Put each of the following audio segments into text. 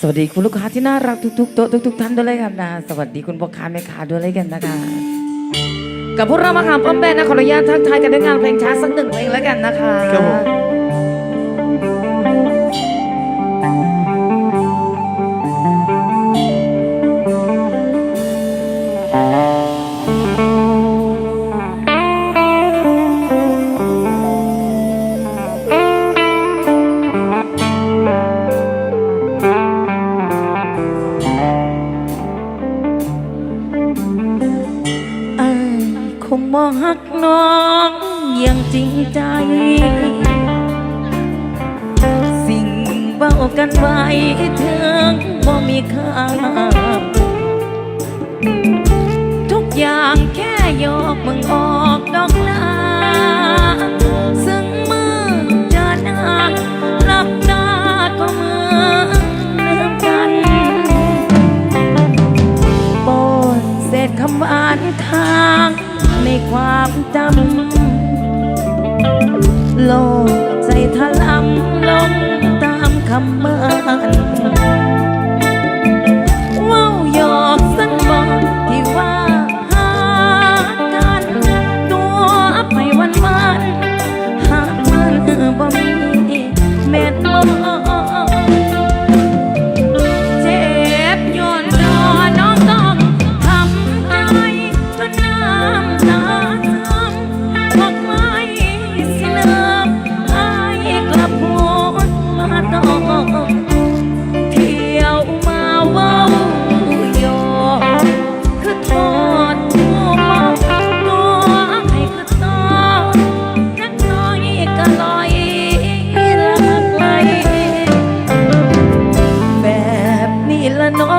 สวัสดีคุณลูกค้าที่น่ารักทุกๆโต๊ะทุกๆท่านด้วยเลยครับนะ สวัสดีคุณพ่อค้าแม่ค้าด้วยเลยกันนะคะ กับพวกเรามาขามป้อมแบนนะขออนุญาตทักทายกันด้วยงานเพลงช้าสักหนึ่งเพลงแล้วกันนะคะ ครับผม หักน้องอย่างจริงใจ สิ่งเบากันไว้ถึงบ่มีค่า ทุกอย่างแค่ยกมึงออกดอกลาซึ่งมือเจอหน้าหลับตาก็เหมือนลืมกันปนเศษคำหวานทางใน ความจำโลกใจถลำลงตามคำมัน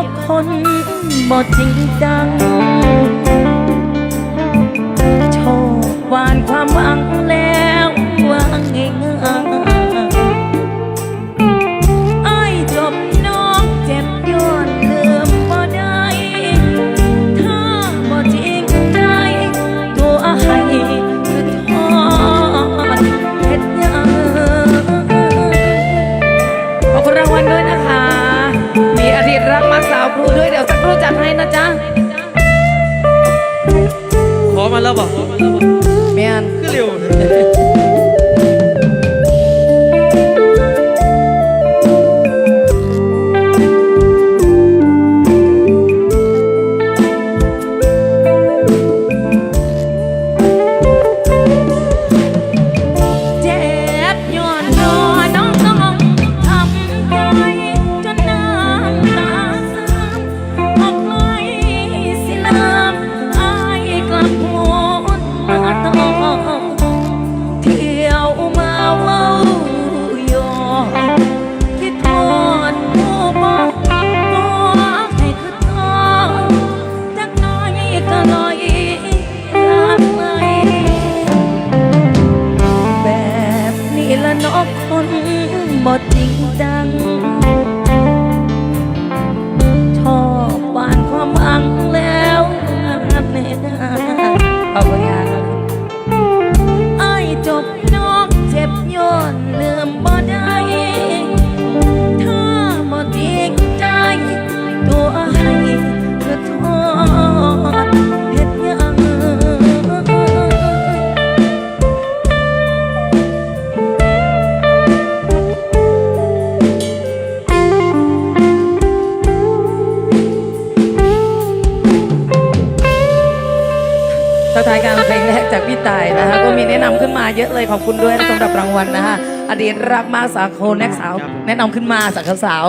อกคนบ่จริงจัง โชคหวานความหวัง ทักทายการเพลงแรกจากพี่ต่ายนะคะก็มีแนะนำขึ้นมาเยอะเลยขอบคุณด้วยนะสำหรับรางวัลนะคะอดีตรักมากสาวโคนแนกสาว แนะนำขึ้นมาสาวสาว